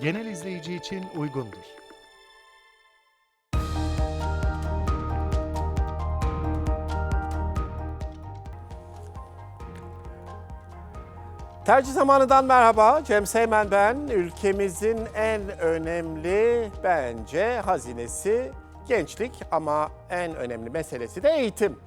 genel izleyici için uygundur. Tercih zamanından merhaba. Cem Seymen ben. Ülkemizin en önemli bence hazinesi gençlik ama en önemli meselesi de eğitim.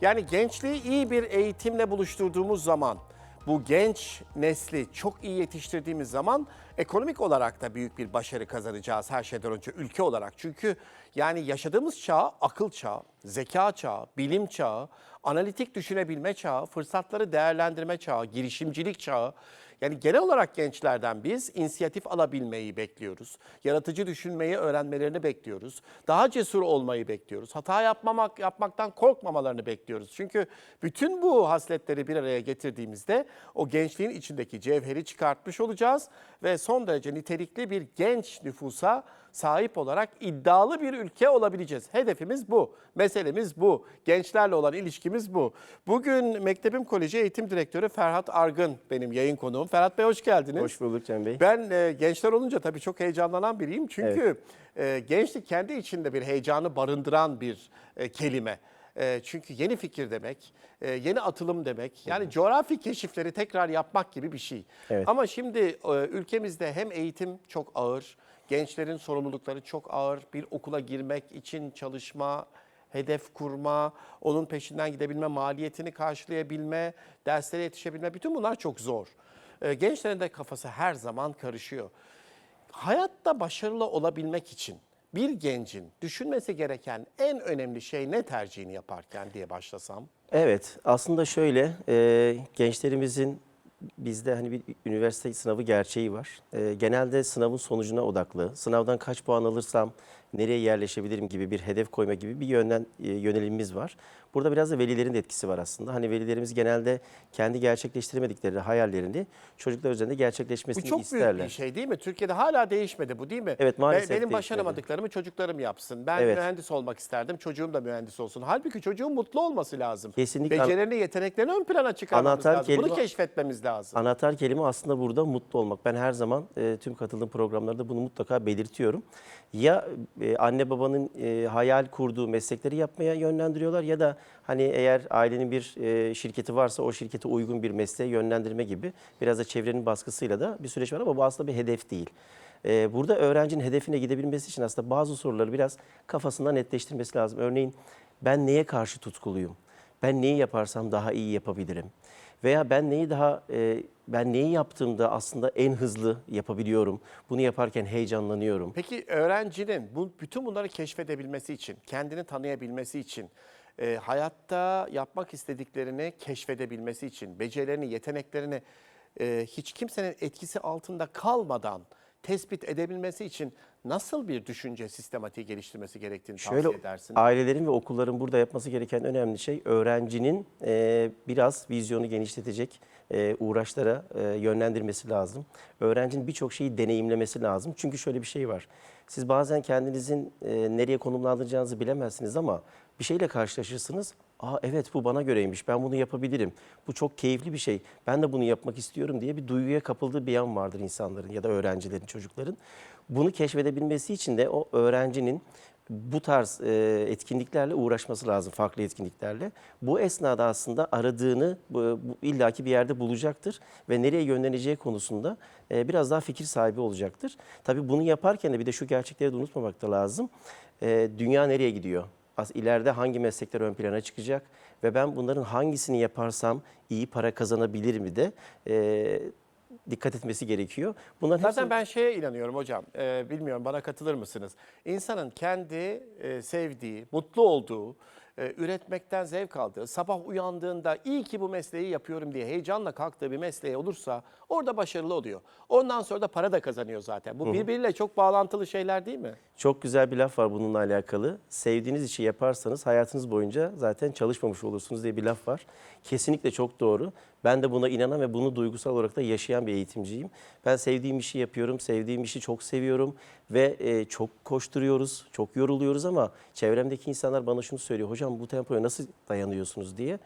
Yani gençliği iyi bir eğitimle buluşturduğumuz zaman, bu genç nesli çok iyi yetiştirdiğimiz zaman ekonomik olarak da büyük bir başarı kazanacağız her şeyden önce ülke olarak. Çünkü yani yaşadığımız çağ akıl çağı, zeka çağı, bilim çağı, analitik düşünebilme çağı, fırsatları değerlendirme çağı, girişimcilik çağı. Yani genel olarak gençlerden biz inisiyatif alabilmeyi bekliyoruz. Yaratıcı düşünmeyi öğrenmelerini bekliyoruz. Daha cesur olmayı bekliyoruz. Hata yapmamak yapmaktan korkmamalarını bekliyoruz. Çünkü bütün bu hasletleri bir araya getirdiğimizde o gençliğin içindeki cevheri çıkartmış olacağız ve son derece nitelikli bir genç nüfusa sahip olarak iddialı bir ülke olabileceğiz. Hedefimiz bu. Meselemiz bu. Gençlerle olan ilişkimiz bu. Bugün Mektebim Koleji Eğitim Direktörü Ferhat Argın benim yayın konuğum. Ferhat Bey hoş geldiniz. Hoş bulduk Cem Bey. Ben e, gençler olunca tabii çok heyecanlanan biriyim. Çünkü e, gençlik kendi içinde bir heyecanı barındıran bir e, kelime. E, çünkü yeni fikir demek, e, yeni atılım demek. Yani coğrafi keşifleri tekrar yapmak gibi bir şey. Evet. Ama şimdi e, ülkemizde hem eğitim çok ağır, gençlerin sorumlulukları çok ağır. Bir okula girmek için çalışma, hedef kurma, onun peşinden gidebilme, maliyetini karşılayabilme, derslere yetişebilme bütün bunlar çok zor. E, Gençlerin de kafası her zaman karışıyor. Hayatta başarılı olabilmek için bir gencin düşünmesi gereken en önemli şey ne tercihini yaparken diye başlasam. Evet aslında şöyle e, gençlerimizin bizde hani bir üniversite sınavı gerçeği var. E, genelde sınavın sonucuna odaklı. Sınavdan kaç puan alırsam nereye yerleşebilirim gibi bir hedef koyma gibi bir yönden e, yönelimimiz var. Burada biraz da velilerin de etkisi var aslında. Hani velilerimiz genelde kendi gerçekleştiremedikleri hayallerini çocuklar üzerinde Bu gerçekleşmesini çok isterler. büyük bir şey değil mi? Türkiye'de hala değişmedi bu değil mi? Evet, maalesef Benim değişmedi. başaramadıklarımı çocuklarım yapsın. Ben Evet. mühendis olmak isterdim, çocuğum da mühendis olsun. Halbuki çocuğun mutlu olması lazım. Kesinlikle. Becerilerini, yeteneklerini ön plana çıkarmamız Anahtar lazım. Bunu kelime- keşfetmemiz lazım. Anahtar kelime aslında burada mutlu olmak. Ben her zaman e, tüm katıldığım programlarda bunu mutlaka belirtiyorum. Ya e, anne babanın e, hayal kurduğu meslekleri yapmaya yönlendiriyorlar ya da hani eğer ailenin bir e, şirketi varsa o şirkete uygun bir mesleğe yönlendirme gibi biraz da çevrenin baskısıyla da bir süreç var ama bu aslında bir hedef değil. Burada öğrencinin hedefine gidebilmesi için aslında bazı soruları biraz kafasında netleştirmesi lazım. Örneğin ben neye karşı tutkuluyum? Ben neyi yaparsam daha iyi yapabilirim? Veya ben neyi daha ben neyi yaptığımda aslında en hızlı yapabiliyorum. Bunu yaparken heyecanlanıyorum. Peki öğrencinin bu bütün bunları keşfedebilmesi için, kendini tanıyabilmesi için, e, hayatta yapmak istediklerini keşfedebilmesi için, becerilerini, yeteneklerini e, hiç kimsenin etkisi altında kalmadan tespit edebilmesi için nasıl bir düşünce sistematiği geliştirmesi gerektiğini Şöyle tavsiye edersin? ailelerin ve okulların burada yapması gereken önemli şey öğrencinin e, biraz vizyonu genişletecek e, uğraşlara e, yönlendirmesi lazım. Öğrencinin birçok şeyi deneyimlemesi lazım. Çünkü şöyle bir şey var. Siz bazen kendinizin e, nereye konumlandıracağınızı bilemezsiniz ama bir şeyle karşılaşırsınız. Aa evet bu bana göreymiş. Ben bunu yapabilirim. Bu çok keyifli bir şey. Ben de bunu yapmak istiyorum diye bir duyguya kapıldığı bir yan vardır insanların ya da öğrencilerin, çocukların. Bunu keşfedebilmesi için de o öğrencinin bu tarz e, etkinliklerle uğraşması lazım, farklı etkinliklerle. Bu esnada aslında aradığını bu, bu illaki bir yerde bulacaktır ve nereye yönleneceği konusunda e, biraz daha fikir sahibi olacaktır. Tabii bunu yaparken de bir de şu gerçekleri de unutmamak da lazım. E, dünya nereye gidiyor? İleride hangi meslekler ön plana çıkacak ve ben bunların hangisini yaparsam iyi para kazanabilir mi de e, dikkat etmesi gerekiyor. Bunların Zaten hepsini- ben şeye inanıyorum hocam, e, bilmiyorum bana katılır mısınız? İnsanın kendi e, sevdiği, mutlu olduğu, e, üretmekten zevk aldığı, sabah uyandığında iyi ki bu mesleği yapıyorum diye heyecanla kalktığı bir mesleği olursa orada başarılı oluyor. Ondan sonra da para da kazanıyor zaten. Bu birbiriyle çok bağlantılı şeyler değil mi? Çok güzel bir laf var bununla alakalı. Sevdiğiniz işi yaparsanız hayatınız boyunca zaten çalışmamış olursunuz diye bir laf var. Kesinlikle çok doğru. Ben de buna inanan ve bunu duygusal olarak da yaşayan bir eğitimciyim. Ben sevdiğim işi yapıyorum, sevdiğim işi çok seviyorum ve e, çok koşturuyoruz, çok yoruluyoruz ama çevremdeki insanlar bana şunu söylüyor. Hocam bu tempoya nasıl dayanıyorsunuz diye.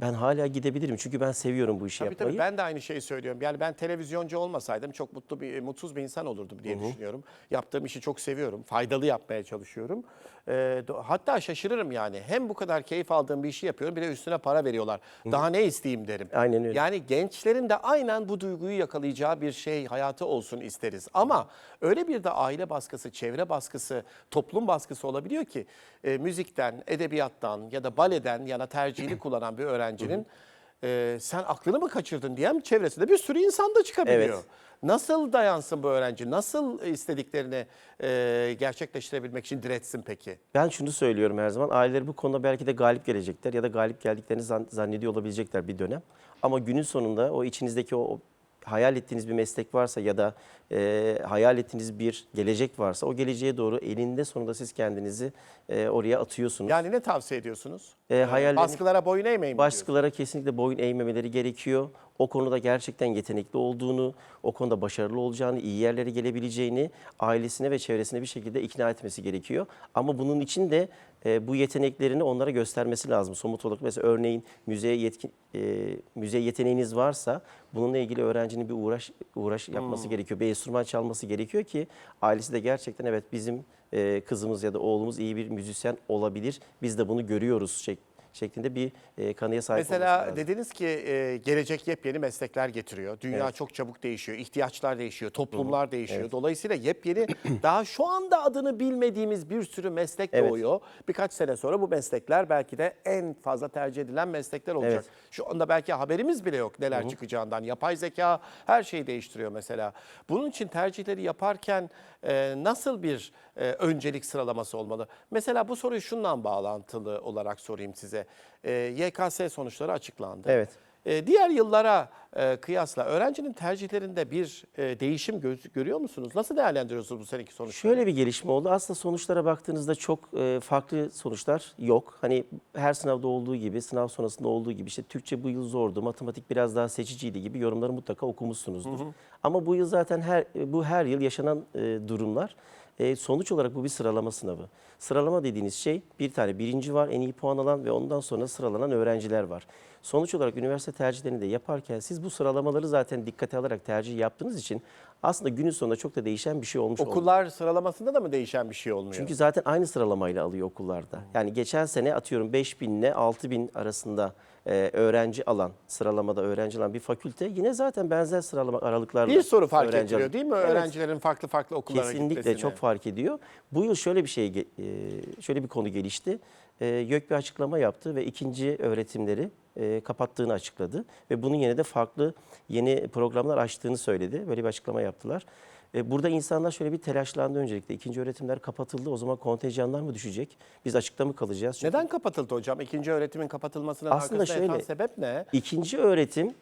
Ben hala gidebilirim. Çünkü ben seviyorum bu işi Tabii yapmayı. tabii ben de aynı şeyi söylüyorum. Yani ben televizyoncu olmasaydım çok mutlu bir mutsuz bir insan olurdum diye düşünüyorum. Yaptığım işi çok seviyorum. Faydalı yapmaya çalışıyorum. Do- hatta şaşırırım yani. Hem bu kadar keyif aldığım bir işi yapıyorum bir de üstüne para veriyorlar. Daha ne isteyeyim derim. Aynen öyle. Yani gençlerin de aynen bu duyguyu yakalayacağı bir şey hayatı olsun isteriz. Ama öyle bir de aile baskısı, çevre baskısı, toplum baskısı olabiliyor ki e, müzikten, edebiyattan ya da baleden yana tercihini kullanan bir öğrencinin e, sen aklını mı kaçırdın diyen çevresinde bir sürü insan da çıkabiliyor. Evet. Nasıl dayansın bu öğrenci? Nasıl istediklerini e, gerçekleştirebilmek için diretsin peki? Ben şunu söylüyorum her zaman. Aileler bu konuda belki de galip gelecekler ya da galip geldiklerini zan- zannediyor olabilecekler bir dönem. Ama günün sonunda o içinizdeki o, o hayal ettiğiniz bir meslek varsa ya da e, hayal ettiğiniz bir gelecek varsa o geleceğe doğru elinde sonunda siz kendinizi e, oraya atıyorsunuz. Yani ne tavsiye ediyorsunuz? E, hayallerini- Baskılara boyun eğmeyin mi? Baskılara kesinlikle boyun eğmemeleri gerekiyor. O konuda gerçekten yetenekli olduğunu, o konuda başarılı olacağını, iyi yerlere gelebileceğini ailesine ve çevresine bir şekilde ikna etmesi gerekiyor. Ama bunun için de e, bu yeteneklerini onlara göstermesi lazım. Somut olarak mesela örneğin müzeye yetkin e, müze yeteneğiniz varsa bununla ilgili öğrencinin bir uğraş uğraş yapması gerekiyor. Bir enstrüman çalması gerekiyor ki ailesi de gerçekten evet bizim e, kızımız ya da oğlumuz iyi bir müzisyen olabilir. Biz de bunu görüyoruz şek- şeklinde bir e, kanıya sahip Mesela dediniz ki e, gelecek yepyeni meslekler getiriyor. Dünya Evet. çok çabuk değişiyor, ihtiyaçlar değişiyor, toplumlar değişiyor. Dolayısıyla yepyeni daha şu anda adını bilmediğimiz bir sürü meslek Evet. doğuyor. Birkaç sene sonra bu meslekler belki de en fazla tercih edilen meslekler olacak. Evet. Şu anda belki haberimiz bile yok neler çıkacağından. Yapay zeka her şeyi değiştiriyor mesela. Bunun için tercihleri yaparken e, nasıl bir e, öncelik sıralaması olmalı? Mesela bu soruyu şundan bağlantılı olarak sorayım size. E, YKS sonuçları açıklandı. Evet. E, diğer yıllara e, kıyasla öğrencinin tercihlerinde bir e, değişim göz- görüyor musunuz? Nasıl değerlendiriyorsunuz bu seneki sonuçları? Şöyle bir gelişme oldu. Aslında sonuçlara baktığınızda çok e, farklı sonuçlar yok. Hani her sınavda olduğu gibi, sınav sonrasında olduğu gibi işte Türkçe bu yıl zordu, matematik biraz daha seçiciydi gibi yorumları mutlaka okumuşsunuzdur. Ama bu yıl zaten her bu her yıl yaşanan e, durumlar. E, sonuç olarak bu bir sıralama sınavı. Sıralama dediğiniz şey bir tane birinci var, en iyi puan alan ve ondan sonra sıralanan öğrenciler var. Sonuç olarak üniversite tercihlerini de yaparken siz bu sıralamaları zaten dikkate alarak tercih yaptığınız için aslında günün sonunda çok da değişen bir şey olmuş olmuyor. Okullar sıralamasında da mı değişen bir şey olmuyor? Çünkü zaten aynı sıralamayla alıyor okullarda. Yani geçen sene atıyorum 5000 ile 6000 arasında e, öğrenci alan, sıralamada öğrenci alan bir fakülte yine zaten benzer sıralama aralıklarla bir soru fark öğrenci ettiriyor alıyor. değil mi? Evet. Öğrencilerin farklı farklı okullara Kesinlikle gitmesine. çok fark ediyor. Bu yıl şöyle bir şey, ge- e, şöyle bir konu gelişti. E, YÖK bir açıklama yaptı ve ikinci öğretimleri e, kapattığını açıkladı. Ve bunun yerine de farklı yeni programlar açtığını söyledi. Böyle bir açıklama yaptılar. E, Burada insanlar şöyle bir telaşlandı öncelikle. İkinci öğretimler kapatıldı. O zaman kontenjanlar mı düşecek? Biz açıkta mı kalacağız? Çünkü Neden kapatıldı hocam? İkinci öğretimin kapatılmasının Aslında şöyle- sebep ne? İkinci öğretim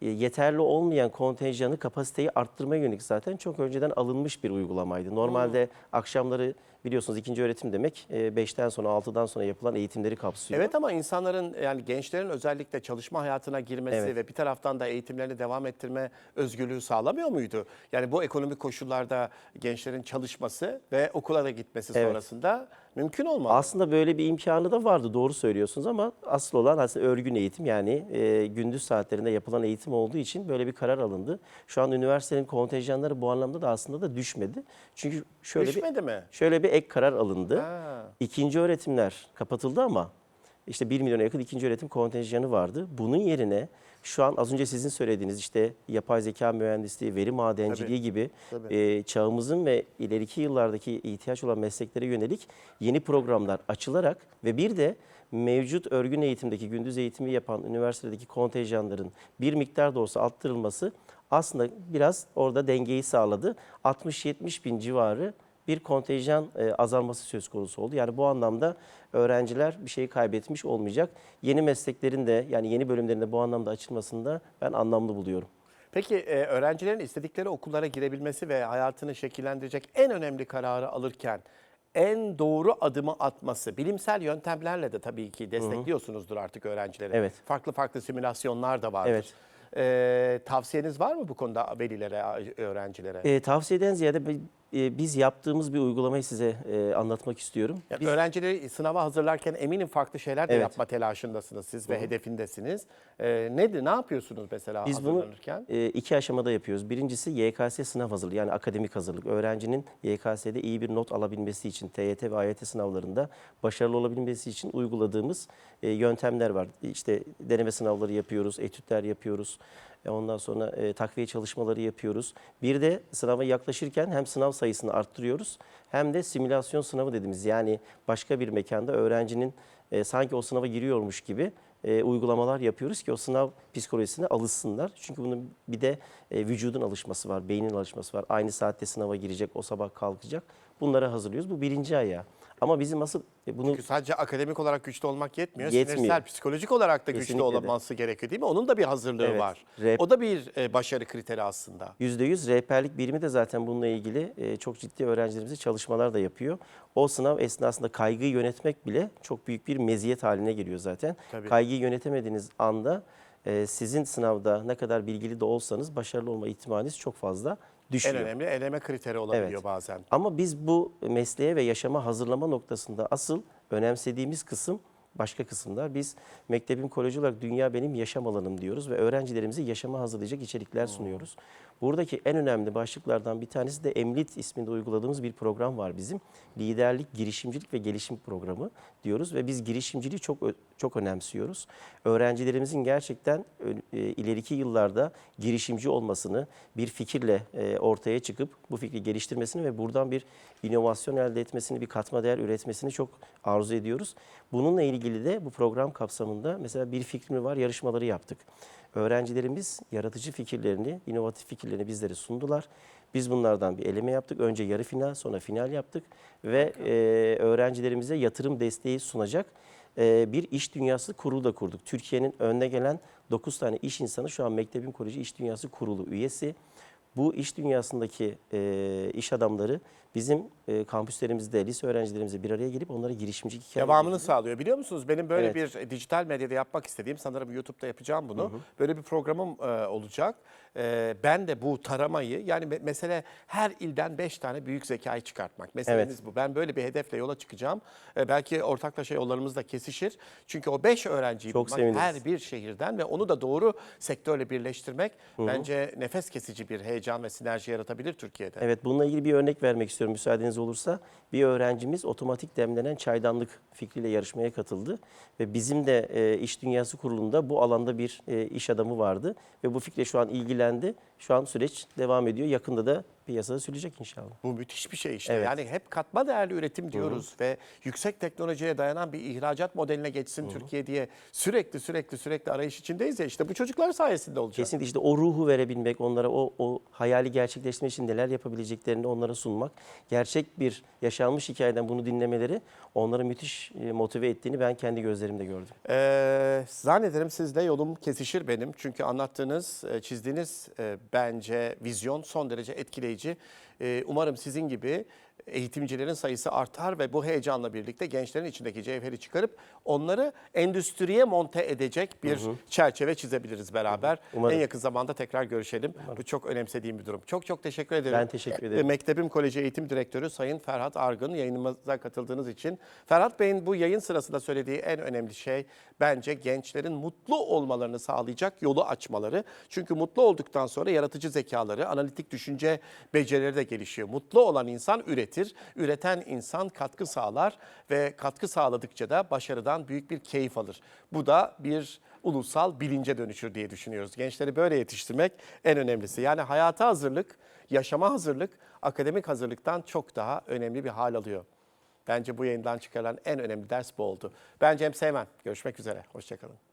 yeterli olmayan kontenjanı, kapasiteyi arttırmaya yönelik zaten çok önceden alınmış bir uygulamaydı. Normalde akşamları biliyorsunuz ikinci öğretim demek 5'ten sonra 6'dan sonra yapılan eğitimleri kapsıyor. Evet ama insanların yani gençlerin özellikle çalışma hayatına girmesi Evet. ve bir taraftan da eğitimlerini devam ettirme özgürlüğü sağlamıyor muydu? Yani bu ekonomik koşullarda gençlerin çalışması ve okula da gitmesi Evet. sonrasında mümkün olmalı. Aslında böyle bir imkanı da vardı doğru söylüyorsunuz ama asıl olan aslında örgün eğitim yani e, gündüz saatlerinde yapılan eğitim olduğu için böyle bir karar alındı. Şu an üniversitenin kontenjanları bu anlamda da aslında da düşmedi. Çünkü şöyle bir Düşmedi mi? şöyle bir ek karar alındı. Ha. İkinci öğretimler kapatıldı ama işte 1 milyona yakın ikinci öğretim kontenjanı vardı. Bunun yerine şu an az önce sizin söylediğiniz işte yapay zeka mühendisliği, veri madenciliği Tabii, gibi tabii. e, çağımızın ve ileriki yıllardaki ihtiyaç olan mesleklere yönelik yeni programlar açılarak ve bir de mevcut örgün eğitimdeki gündüz eğitimi yapan üniversitedeki kontenjanların bir miktar da olsa arttırılması aslında biraz orada dengeyi sağladı. 60-70 bin civarı bir kontenjan e, azalması söz konusu oldu. Yani bu anlamda öğrenciler bir şeyi kaybetmiş olmayacak. Yeni mesleklerin de yani yeni bölümlerin de bu anlamda açılmasında ben anlamlı buluyorum. Peki e, öğrencilerin istedikleri okullara girebilmesi ve hayatını şekillendirecek en önemli kararı alırken en doğru adımı atması, bilimsel yöntemlerle de tabii ki destekliyorsunuzdur artık öğrencileri. Evet. Farklı farklı simülasyonlar da vardır. Evet. E, tavsiyeniz var mı bu konuda velilere, öğrencilere? E, tavsiyeden ziyade e, biz yaptığımız bir uygulamayı size e, anlatmak istiyorum. Ya Biz- Öğrencileri sınava hazırlarken eminim farklı şeyler de Evet. yapma telaşındasınız siz ve hedefindesiniz. Ee, nedir, ne yapıyorsunuz mesela Biz bunu hazırlanırken? e, iki aşamada yapıyoruz. Birincisi YKS sınav hazırlığı yani akademik hazırlık. Öğrencinin YKS'de iyi bir not alabilmesi için TYT ve AYT sınavlarında başarılı olabilmesi için uyguladığımız e, yöntemler var. İşte deneme sınavları yapıyoruz, etütler yapıyoruz. E, Ondan sonra e, takviye çalışmaları yapıyoruz. Bir de sınava yaklaşırken hem sınav sayısını arttırıyoruz hem de simülasyon sınavı dediğimiz yani başka bir mekanda öğrencinin e, sanki o sınava giriyormuş gibi e, uygulamalar yapıyoruz ki o sınav psikolojisine alışsınlar. Çünkü bunun bir de e, vücudun alışması var, beynin alışması var. Aynı saatte sınava girecek, o sabah kalkacak. Bunlara hazırlıyoruz. Bu birinci ayağı. Ama bizim asıl e, bunu Çünkü sadece akademik olarak güçlü olmak yetmiyor. Yetmiyor. Sinirsel, psikolojik olarak da güçlü Kesinlikle de. olması gerekiyor değil mi? Onun da bir hazırlığı Evet. var. Rap- O da bir e, başarı kriteri aslında. %100 rehberlik birimi de zaten bununla ilgili e, çok ciddi öğrencilerimize çalışmalar da yapıyor. O sınav esnasında kaygıyı yönetmek bile çok büyük bir meziyet haline geliyor zaten. Tabii. Kaygıyı yönetemediğiniz anda sizin sınavda ne kadar bilgili de olsanız başarılı olma ihtimaliniz çok fazla En düşüyor. önemli eleme kriteri olabiliyor Evet. bazen. Ama biz bu mesleğe ve yaşama hazırlama noktasında asıl önemsediğimiz kısım başka kısımlar. Biz Mektebim Koleji olarak dünya benim yaşam alanım diyoruz ve öğrencilerimizi yaşama hazırlayacak içerikler sunuyoruz. Buradaki en önemli başlıklardan bir tanesi de Emlit isminde uyguladığımız bir program var bizim. Liderlik, girişimcilik ve gelişim programı diyoruz ve biz girişimciliği çok çok önemsiyoruz. Öğrencilerimizin gerçekten e, ileriki yıllarda girişimci olmasını, bir fikirle e, ortaya çıkıp bu fikri geliştirmesini ve buradan bir inovasyon elde etmesini, bir katma değer üretmesini çok arzu ediyoruz. Bununla ilgili de bu program kapsamında mesela bir fikrim var yarışmaları yaptık. Öğrencilerimiz yaratıcı fikirlerini, inovatif fikirlerini bizlere sundular. Biz bunlardan bir eleme yaptık. Önce yarı final, sonra final yaptık ve e, öğrencilerimize yatırım desteği sunacak e, bir iş dünyası kurulu da kurduk. Türkiye'nin önde gelen 9 tane iş insanı şu an Mektebim Koleji İş Dünyası Kurulu üyesi. Bu iş dünyasındaki e, iş adamları bizim e, kampüslerimizde lise öğrencilerimize bir araya gelip onlara girişimcilik hikayeleri Devamını sağlıyor. Biliyor musunuz benim böyle Evet. bir e, dijital medyada yapmak istediğim sanırım YouTube'da yapacağım bunu. Böyle bir programım e, olacak. E, ben de bu taramayı yani me- mesele her ilden 5 tane büyük zekayı çıkartmak. Meseleniz bu. Ben böyle bir hedefle yola çıkacağım. E, belki ortaklaşa yollarımız da kesişir. Çünkü o 5 öğrenciyi Çok bulmak seviniriz. her bir şehirden ve onu da doğru sektörle birleştirmek bence nefes kesici bir heyecan ve sinerji yaratabilir Türkiye'de. Evet bununla ilgili bir örnek vermek istiyorum müsaadeniz olursa. Bir öğrencimiz otomatik demlenen çaydanlık fikriyle yarışmaya katıldı. Ve bizim de e, İş Dünyası Kurulu'nda bu alanda bir e, iş adamı vardı. Ve bu fikre şu an ilgilendi. Şu an süreç devam ediyor. Yakında da piyasada sürülecek inşallah. Bu müthiş bir şey işte. Evet. Yani hep katma değerli üretim diyoruz ve yüksek teknolojiye dayanan bir ihracat modeline geçsin Türkiye diye sürekli sürekli sürekli arayış içindeyiz ya işte bu çocuklar sayesinde olacak. Kesinlikle işte o ruhu verebilmek, onlara o, o hayali gerçekleştirmek için neler yapabileceklerini onlara sunmak. Gerçek bir yaşanmış hikayeden bunu dinlemeleri onları müthiş e, motive ettiğini ben kendi gözlerimde gördüm. Ee, zannederim sizle yolum kesişir benim. Çünkü anlattığınız, e, çizdiğiniz e, bence vizyon son derece etkileyici. E, Umarım sizin gibi eğitimcilerin sayısı artar ve bu heyecanla birlikte gençlerin içindeki cevheri çıkarıp onları endüstriye monte edecek bir çerçeve çizebiliriz beraber. Umarım. En yakın zamanda tekrar görüşelim. Bu çok önemsediğim bir durum. Çok çok teşekkür ederim. Ben teşekkür E, ederim. Mektebim Koleji Eğitim Direktörü Sayın Ferhat Argın yayınımıza katıldığınız için. Ferhat Bey'in bu yayın sırasında söylediği en önemli şey bence gençlerin mutlu olmalarını sağlayacak yolu açmaları. Çünkü mutlu olduktan sonra yaratıcı zekaları, analitik düşünce becerileri de gelişiyor. Mutlu olan insan üretir, üreten insan katkı sağlar ve katkı sağladıkça da başarıdan büyük bir keyif alır. Bu da bir ulusal bilince dönüşür diye düşünüyoruz. Gençleri böyle yetiştirmek en önemlisi. Yani hayata hazırlık, yaşama hazırlık, akademik hazırlıktan çok daha önemli bir hal alıyor. Bence bu yayından çıkarılan en önemli ders bu oldu. Ben Cem Seymen. Görüşmek üzere. Hoşçakalın.